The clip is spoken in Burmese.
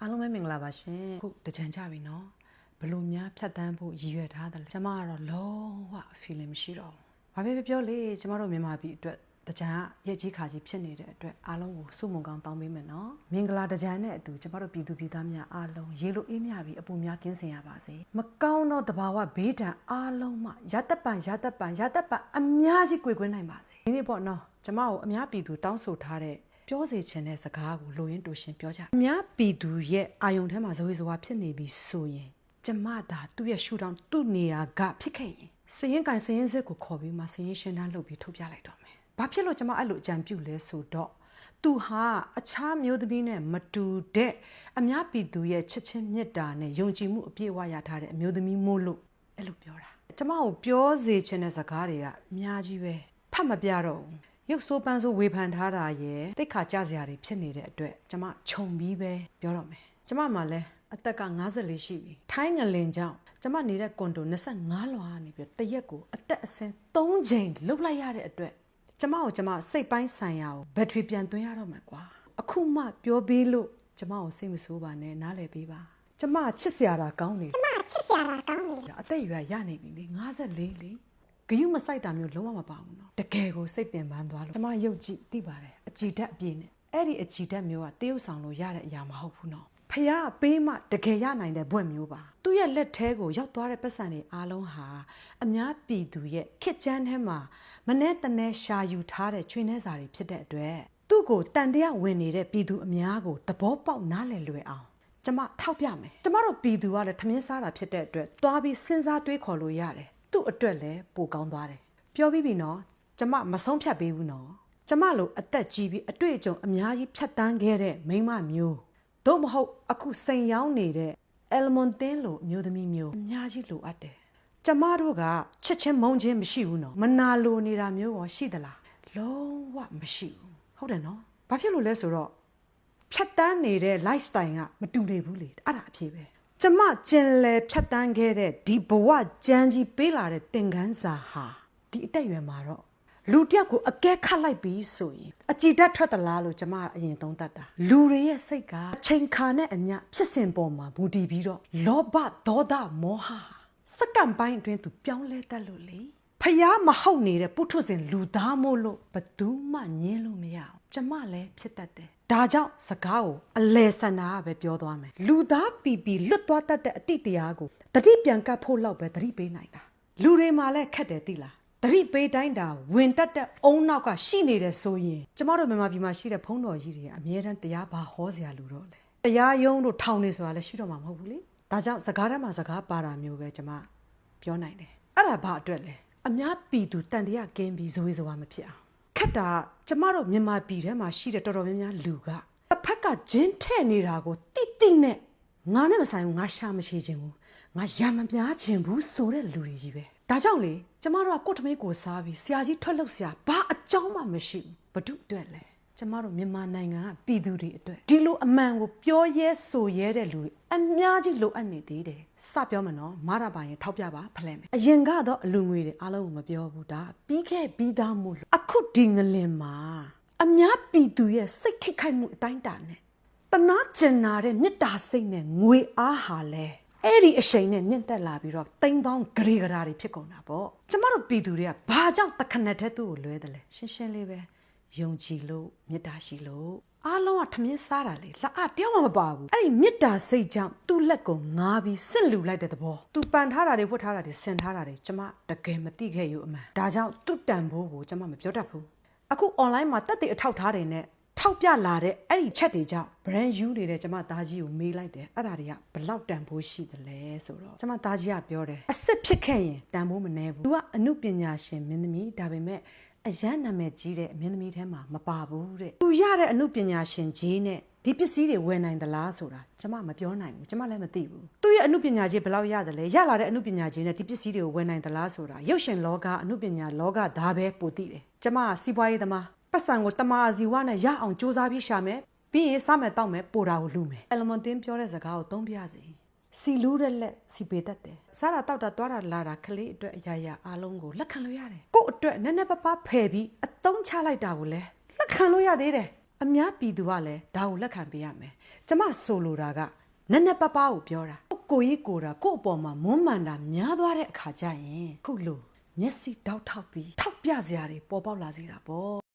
အားလုံးပဲမင်္ဂလာပါရှင်ခုတကြံကြပြီနော်ဘလို့များဖြတ်တန်းဖို့ရည်ရွယ်ထားတယ်လဲကျမကတော့လုံးဝ feeling မရှိတော့ဘူးဘာပဲပြောပြောလေကျမတို့မြန်မာပြည်အတွက်တကြံကရက်ကြီးခါကြီးဖြစ်နေတဲ့အတွက်အားလုံးကိုစုမုံကောင်းတောင်းပေးမယ်နော်မင်္ဂလာတကြံနဲ့အတူကျမတို့ပြည်သူပြည်သားများအားလုံးရေလိုအေးမြပြီးအပူများကင်းစင်ရပါစေမကောင်းတော့တဘာဝဘေးဒဏ်အားလုံးမှရတတ်ပံရတတ်ပံရတတ်ပံအများကြီးကြွေကွင်းနိုင်ပါစေဒီနေ့ပေါ့နော်ကျမကိုအများပြည်သူတောင်းဆိုထားတဲ့ ပြောစေချင်တဲ့စကားကိုလိုရင်းတူရှင်ပြောကြအများပြည်သူရဲ့အာယုံထဲမှာဇဝေဇဝါဖြစ်နေပြီဆိုရင်ကျမသာသူ့ရဲ့ရှူတောင်းသူ့နေရာကဖြစ်ခဲ့ရင်စရင်ကန်စရင်စစ်ကိုခေါ်ပြီးမှစရင်ရှင်းတန်းလုပ်ပြီးထုတ်ပြလိုက်တော့မယ်။ဘာဖြစ်လို့ကျမအဲ့လိုအကြံပြုလဲဆိုတော့သူဟာအခြားမျိုးသမီးနဲ့မတူတဲ့အများပြည်သူရဲ့ချစ်ချင်းမေတ္တာနဲ့ယုံကြည်မှုအပြည့်အဝရထားတဲ့အမျိုးသမီးမို့လို့အဲ့လိုပြောတာ။ကျမကိုပြောစေချင်တဲ့စကားတွေကအများကြီးပဲဖတ်မပြတော့ဘူး။ ရုပ်ဆိုးပန်းဆိုးဝေဖန်ထားတာရဲ့တိတ်ခါကြစရာတွေဖြစ်နေတဲ့အတွက်ကျမခြုံပြီးပဲပြောတော့မယ်။ကျမမှလည်းအသက်က54ရှိပြီ။ထိုင်းငလင်ကြောင့်ကျမနေတဲ့ကွန်ဒို25လွာနေပြီးတရက်ကိုအသက်အဆင်း3ချိန်လုတ်လိုက်ရတဲ့အတွက်ကျမကိုကျမစိတ်ပိုင်းဆိုင်ရာကိုဘက်ထရီပြန်သွင်းရတော့မှာကွာ။အခုမှပြောပြီးလို့ကျမကိုစိတ်မဆိုးပါနဲ့နားလည်ပေးပါ။ကျမချစ်စရာတာကောင်းနေတယ်မချစ်စရာပါကောင်းနေအသက်အရွယ်ရနေပြီလေ54လေ ဂယုမဆိုင်တာမျိုးလုံးဝမပါဘူးနော်တကယ်ကိုစိတ်ပင်ပန်းသွားလို့ကျမရုပ်ကြည့်သိပါတယ်အကြည်ဓာတ်အပြည့်နဲ့အဲ့ဒီအကြည်ဓာတ်မျိုးကတရုပ်ဆောင်လို့ရတဲ့အရာမဟုတ်ဘူးနော်ဖះပေးမှတကယ်ရနိုင်တဲ့ဘွဲ့မျိုးပါသူ့ရဲ့လက်ထဲကိုရောက်သွားတဲ့ပတ်စံတွေအားလုံးဟာအများပြည်သူရဲ့ခစ်ချမ်းထဲမှာမနဲ့တနဲ့ရှာယူထားတဲ့ချွေနှဲစာတွေဖြစ်တဲ့အတွက်သူ့ကိုတန်တရားဝင်နေတဲ့ပြည်သူအများကိုသဘောပေါက်နားလည်လွယ်အောင်ကျမထောက်ပြမယ်ကျမတို့ပြည်သူကလည်းထမင်းစားတာဖြစ်တဲ့အတွက်သွားပြီးစဉ်းစားတွေးခေါ်လို့ရတယ် သူ့အတွက်လည်းပိုကောင်းသွားတယ်ပြောပြီးပြီနော်ကျမမဆုံးဖြတ်ပေးဘူးနော်ကျမလိုအသက်ကြီးပြီးအတွေ့အကြုံအများကြီးဖြတ်တန်းခဲ့တဲ့မိန်းမမျိုးတို့မဟုတ်အခုစိန်ရောင်းနေတဲ့ Elmon တင်းလိုအမျိုးသမီးမျိုးအများကြီးလိုအပ်တယ်ကျမတို့ကချက်ချင်းမုန်းခြင်းမရှိဘူးနော်မနာလိုနေတာမျိုးရောရှိသလားလုံးဝမရှိဘူးဟုတ်တယ်နော်ဘာဖြစ်လို့လဲဆိုတော့ဖြတ်တန်းနေတဲ့ lifestyle ကမတူနေဘူးလေအဲ့ဒါအဖြစ်ပဲ ကျမကျင်လေဖြတ်တန်းခဲ့တဲ့ဒီဘဝကြမ်းကြီးပေးလာတဲ့သင်ခန်းစာဟာဒီအသက်အရွယ်မှာတော့လူတစ်ယောက်ကိုအကဲခတ်လိုက်ပြီးဆိုရင်အကြည်ဓာတ်ထွက်သလားလို့ကျမအရင်သုံးသပ်တာလူတွေရဲ့စိတ်ကအချိန်ခါနဲ့အမျှဖြစ်စဉ်ပေါ်မှာမူတည်ပြီးတော့လောဘဒေါသမောဟစက္ကန့်ပိုင်းအတွင်းသူပြောင်းလဲတတ်လို့လေ ဖျားမဟုတ်နေတဲ့ပုထုဇဉ်လူသားမို့လို့ဘယ်သူမှညင်းလို့မရအောင်ကျမလည်းဖြစ်တတ်တယ်ဒါကြောင့်စကားကိုအလဲဆန္ဒကပဲပြောသွားမယ်လူသားပီပီလွတ်သွားတတ်တဲ့အတိတရားကိုတတိပြန်ကပ်ဖို့လောက်ပဲတတိပေးနိုင်တာလူတွေမှာလည်းခက်တယ်သိလားတတိပေးတိုင်းတာဝင်တတ်တဲ့အုံနောက်ကရှိနေတယ်ဆိုရင်ကျမတို့မြန်မာပြည်မှာရှိတဲ့ဘုန်းတော်ကြီးတွေကအမြဲတမ်းတရားဘာဟောစရာလူတော့လေတရားယုံတို့ထောင်နေဆိုတာလည်းရှိတော့မှာမဟုတ်ဘူးလေဒါကြောင့်စကားထဲမှာစကားပါတာမျိုးပဲကျမပြောနိုင်တယ်အဲ့ဒါဘာအတွက်လဲ အများပြည်သူတန်တရားကင်းပြီးဇဝေဇဝါမဖြစ်အောင်ခက်တာကျမတို့မြန်မာပြည်ထဲမှာရှိတဲ့တော်တော်များများလူကတစ်ဖက်ကဂျင်းထဲ့နေတာကိုတိတိနဲ့ငါနဲ့မဆိုင်ဘူးငါရှာမရှိခြင်းဘူးငါရမပြားခြင်းဘူးဆိုတဲ့လူတွေကြီးပဲဒါကြောင့်လေကျမတို့ကကိုယ့်ထမင်းကိုစားပြီးဆရာကြီးထွက်လို့ဆရာဘာအကြောင်းမှမရှိဘူးဘဒုအတွက်လဲ ကျမတို့မြန်မာနိုင်ငံကပြည်သူတွေအတွက်ဒီလိုအမှန်ကိုပြောရဲဆိုရဲတဲ့လူတွေအများကြီးလိုအပ်နေသေးတယ်စပြောမယ်နော်မာရပါရင်ထောက်ပြပါဖလဲမယ်အရင်ကတော့အလူငွေတွေအားလုံးကိုမပြောဘူးဒါပြီးခဲ့ပြီးသားမို့လို့အခုဒီငလင်မှာအများပြည်သူရဲ့စိတ်ထိခိုက်မှုအတိုင်းတာနဲ့တနာကျင်နာတဲ့မေတ္တာစိတ်နဲ့ငွေအားဟာလဲအဲ့ဒီအရှိန်နဲ့မြင့်တက်လာပြီးတော့တိမ်ပေါင်းဂရေဂရာတွေဖြစ်ကုန်တာပေါ့ကျမတို့ပြည်သူတွေကဘာကြောင့်တခဏတည်းသူ့ကိုလွဲတယ်လဲရှင်းရှင်းလေးပဲ ယုံကြည်လို့မေတ္တာရှိလို့အားလုံးကထမင်းစားတာလေလက်အတယောက်မှမပါဘူးအဲ့ဒီမေတ္တာစိတ်ကြောင့်သူ့လက်ကိုငားပြီးစစ်လူလိုက်တဲ့သဘောသူပန်ထားတာတွေဝတ်ထားတာတွေဆင်ထားတာတွေကျမတကယ်မသိခဲ့ယူအမှန်ဒါကြောင့်သူ့တန်ဖိုးကိုကျမမပြောတတ်ဘူးအခု online မှာတက်တဲ့အထောက်ထားတွေနဲ့ထောက်ပြလာတဲ့အဲ့ဒီချက်တွေကြောင့် brand you နေတဲ့ကျမသားကြီးကိုမေးလိုက်တယ်အဲ့ဒါတွေကဘလောက်တန်ဖိုးရှိသလဲဆိုတော့ကျမသားကြီးကပြောတယ်အစ်စ်ဖြစ်ခဲ့ရင်တန်ဖိုးမနှဲဘူး तू ကအမှုပညာရှင်မင်းသမီးဒါပေမဲ့ အရန်နာမည်ကြီးတဲ့အမင်းသမီးထဲမှာမပါဘူးတဲ့သူရတဲ့အမှုပညာရှင်ကြီးနဲ့ဒီပစ္စည်းတွေဝယ်နိုင်သလားဆိုတာကျမမပြောနိုင်ဘူးကျမလည်းမသိဘူးသူရဲ့အမှုပညာကြီးဘယ်လောက်ရတယ်လဲရလာတဲ့အမှုပညာကြီးနဲ့ဒီပစ္စည်းတွေကိုဝယ်နိုင်သလားဆိုတာရုပ်ရှင်လောကအမှုပညာလောကဒါပဲပိုသိတယ်ကျမကစီးပွားရေးသမားပတ်စံကိုတမာအစီဝနဲ့ရအောင်စူးစမ်းပြီးရှာမယ်ပြီးရင်စားမယ်တောက်မယ်ပိုတာကိုလူမယ်အလမွန်တင်းပြောတဲ့စကားကိုသုံးပြစီ စီလူးတဲ့လက်စီပေတတ်တယ်စားတာတောက်တာသွားတာလာတာကလေးအတွက်အရာရာအားလုံးကိုလက်ခံလို့ရတယ်ကို့အတွက်နည်းနည်းပါးပါးဖယ်ပြီးအတုံးချလိုက်တာကိုလည်းလက်ခံလို့ရသေးတယ်အများပြည်သူကလည်းဒါကိုလက်ခံပေးရမယ်ကျမဆိုလိုတာကနက်နက်ပပကိုပြောတာကိုကြီးကိုတာကို့အပေါ်မှာမွန်းမှန်တာများသွားတဲ့အခါကျရင်ခုလို့မျက်စိတောက်ထောက်ပြီးထောက်ပြစရာတွေပေါ်ပေါက်လာစေတာပေါ့